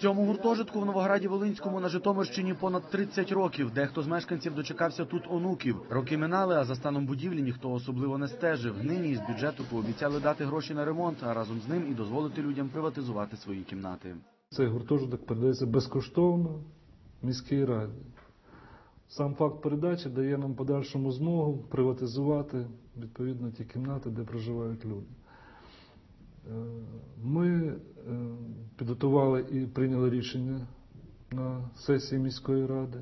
Цьому гуртожитку в Новограді Волинському на Житомирщині понад 30 років. Дехто з мешканців дочекався тут онуків. Роки минали, а за станом будівлі ніхто особливо не стежив. Нині із бюджету пообіцяли дати гроші на ремонт, а разом з ним і дозволити людям приватизувати свої кімнати. Цей гуртожиток передається безкоштовно міській раді. Сам факт передачі дає нам подальшому змогу приватизувати відповідно ті кімнати, де проживають люди. Е, Ми е, підготували і прийняли рішення на сесії міської ради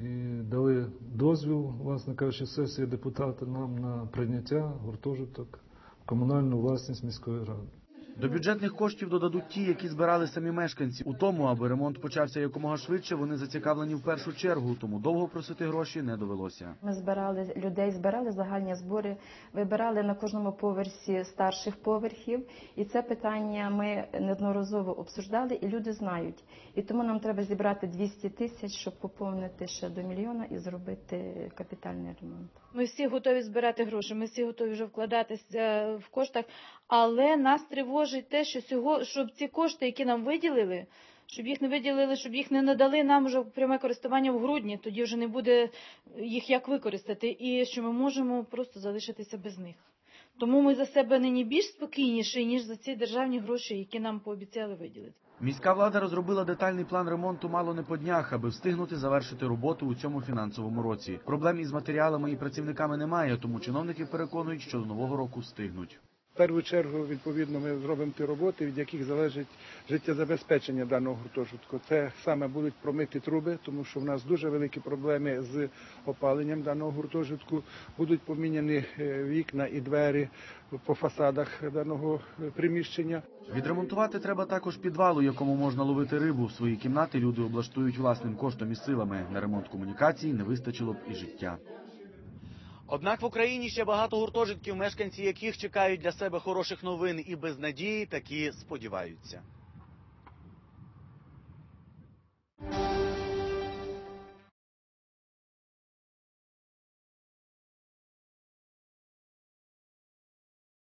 і дали дозвіл, власне кажучи, сесії депутата нам на прийняття гуртожиток в комунальну власність міської ради. До бюджетних коштів додадуть ті, які збирали самі мешканці. У тому, аби ремонт почався якомога швидше, вони зацікавлені в першу чергу, тому довго просити гроші не довелося. Ми збирали людей, збирали загальні збори, вибирали на кожному поверсі старших поверхів, і це питання ми неодноразово обсуждали, і люди знають. І тому нам треба зібрати 200 тисяч, щоб поповнити ще до мільйона і зробити капітальний ремонт. Ми всі готові збирати гроші, ми всі готові вже вкладатися в коштах, але нас тривожить те, що цього, щоб ці кошти, які нам виділили, щоб їх не виділили, щоб їх не надали нам вже пряме користування в грудні, тоді вже не буде їх як використати, і що ми можемо просто залишитися без них. Тому ми за себе нині більш спокійніші, ніж за ці державні гроші, які нам пообіцяли виділити. Міська влада розробила детальний план ремонту мало не по днях, аби встигнути завершити роботу у цьому фінансовому році. Проблем із матеріалами і працівниками немає, тому чиновники переконують, що до нового року встигнуть. Першу чергу, відповідно, ми зробимо ті роботи, від яких залежить життєзабезпечення даного гуртожитку. Це саме будуть промиті труби, тому що в нас дуже великі проблеми з опаленням даного гуртожитку. Будуть поміняні е, вікна і двері по фасадах даного е, приміщення. Відремонтувати треба також підвал, у якому можна ловити рибу. Свої кімнати люди облаштують власним коштом і силами. На ремонт комунікацій не вистачило б і життя. Однак в Україні ще багато гуртожитків, мешканці яких чекають для себе хороших новин і без надії такі сподіваються.